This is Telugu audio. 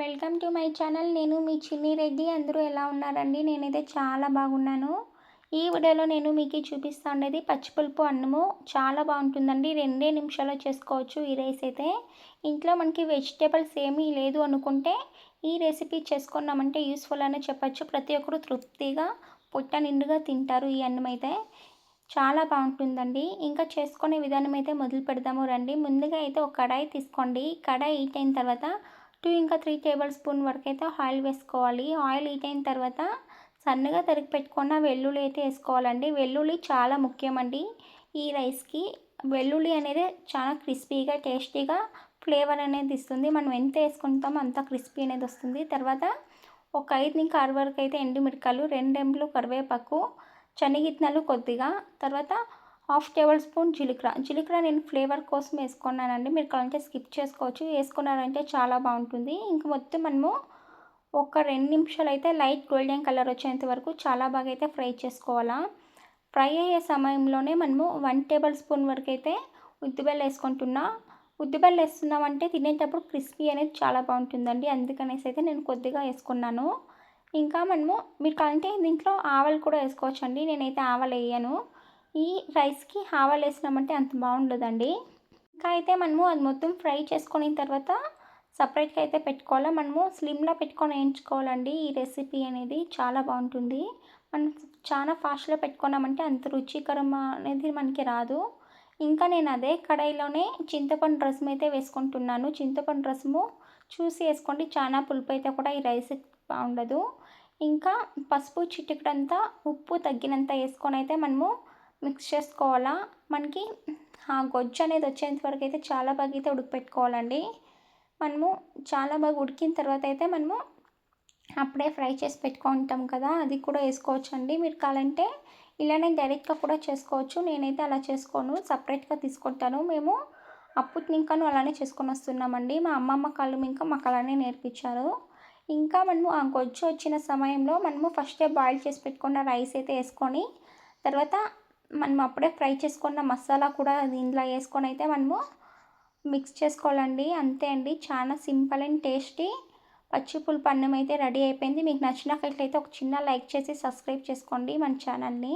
Welcome to my channel. నేను మీ చిన్ని రెడ్డి. అందరూ ఎలా ఉన్నారండి? నేనైతే చాలా బాగున్నాను. ఈ వీడియోలో నేను మీకు చూపిస్తా ఉండేది పచ్చిపులుపు అన్నము. చాలా బాగుంటుందండి. రెండే నిమిషాల్లో చేసుకోవచ్చు ఈ రైస్ అయితే. ఇంట్లో మనకి వెజిటేబుల్స్ ఏమీ లేదు అనుకుంటే ఈ రెసిపీ చేసుకున్నామంటే యూస్ఫుల్ అనే చెప్పచ్చు. ప్రతి ఒక్కరు తృప్తిగా పుట్ట నిండుగా తింటారు ఈ అన్నం అయితే. చాలా బాగుంటుందండి. ఇంకా చేసుకునే విధానం అయితే మొదలు పెడదాము రండి. ముందుగా అయితే ఒక కడాయి తీసుకోండి. కడాయి హీట్ అయిన తర్వాత టూ ఇంకా త్రీ టేబుల్ స్పూన్ వరకు అయితే ఆయిల్ వేసుకోవాలి. ఆయిల్ హీట్ అయిన తర్వాత సన్నగా తరిగి పెట్టుకున్న వెల్లుల్లి అయితే వేసుకోవాలండి. వెల్లుల్లి చాలా ముఖ్యమండి. ఈ రైస్కి వెల్లుల్లి అనేది చాలా క్రిస్పీగా టేస్టీగా ఫ్లేవర్ అనేది ఇస్తుంది. మనం ఎంత వేసుకుంటామో అంత క్రిస్పీ అనేది వస్తుంది. తర్వాత ఒక ఐదు నుంచి ఆరు వరకు అయితే ఎండుమిరకాయలు రెండెంపులు కరివేపాకు శనగిత్తనాలు కొద్దిగా. తర్వాత హాఫ్ టేబుల్ స్పూన్ జీలకర్ర. జీలకర్ర నేను ఫ్లేవర్ కోసం వేసుకున్నానండి. మీరు కావాలంటే స్కిప్ చేసుకోవచ్చు. వేసుకున్నారంటే చాలా బాగుంటుంది. ఇంక మొత్తం మనము ఒక రెండు నిమిషాలు అయితే లైట్ గోల్డెన్ కలర్ వచ్చేంత వరకు చాలా బాగా అయితే ఫ్రై చేసుకోవాలా. ఫ్రై అయ్యే సమయంలోనే మనము వన్ టేబుల్ స్పూన్ వరకు అయితే ఉద్దిబెల్లు వేసుకుంటున్నా. ఉద్దిబెల్లు వేస్తున్నామంటే తినేటప్పుడు క్రిస్పీ అనేది చాలా బాగుంటుందండి. అందుకనేసి అయితే నేను కొద్దిగా వేసుకున్నాను. ఇంకా మనము మీరు కావాలంటే దీంట్లో ఆవలు కూడా వేసుకోవచ్చండి. నేనైతే ఆవలు వేయను. ఈ రైస్కి ఆవాలు వేసినామంటే అంత బాగుండదండి. ఇంకా అయితే మనము అది మొత్తం ఫ్రై చేసుకున్న తర్వాత సపరేట్గా అయితే పెట్టుకోవాలా? మనము స్లిమ్లో పెట్టుకొని వేయించుకోవాలండి. ఈ రెసిపీ అనేది చాలా బాగుంటుంది. మనం చాలా ఫాస్ట్లో పెట్టుకున్నామంటే అంత రుచికరం అనేది మనకి రాదు. ఇంకా నేను అదే కడాయిలోనే చింతపండు రసం అయితే వేసుకుంటున్నాను. చింతపండు రసము చూసి వేసుకోండి. చాలా పులుపు అయితే కూడా ఈ రైస్ బాగుండదు. ఇంకా పసుపు చిటికడంతా ఉప్పు తగ్గినంత వేసుకొని అయితే మనము మిక్స్ చేసుకోవాలా? మనకి ఆ గొజ్జు అనేది వచ్చేంత వరకు అయితే చాలా బాగా అయితే ఉడకపెట్టుకోవాలండి. మనము చాలా బాగా ఉడికిన తర్వాత అయితే మనము అప్పుడే ఫ్రై చేసి పెట్టుకుంటాం కదా అది కూడా వేసుకోవచ్చు అండి మీరు కావాలంటే ఇలానే డైరెక్ట్గా కూడా చేసుకోవచ్చు. నేనైతే అలా చేసుకోను సపరేట్గా తీసుకుంటాను. మేము అప్పుడు ఇంకాను అలానే చేసుకొని వస్తున్నామండి. మా అమ్మమ్మ కాళ్ళు ఇంకా మాకు అలానే నేర్పించారు. ఇంకా మనము ఆ గొజ్జు వచ్చిన సమయంలో మనము ఫస్టే బాయిల్ చేసి పెట్టుకున్న రైస్ అయితే వేసుకొని తర్వాత మనం అప్పుడే ఫ్రై చేసుకున్న మసాలా కూడా దీంట్లో వేసుకొని అయితే మనము మిక్స్ చేసుకోవాలండి. అంతే అండి. చాలా సింపుల్ అండ్ టేస్టీ. పచ్చి పులుపు అన్నం అయితే రెడీ అయిపోయింది. మీకు నచ్చినట్లయితే ఒక చిన్న లైక్ చేసి సబ్స్క్రైబ్ చేసుకోండి మన ఛానల్ని.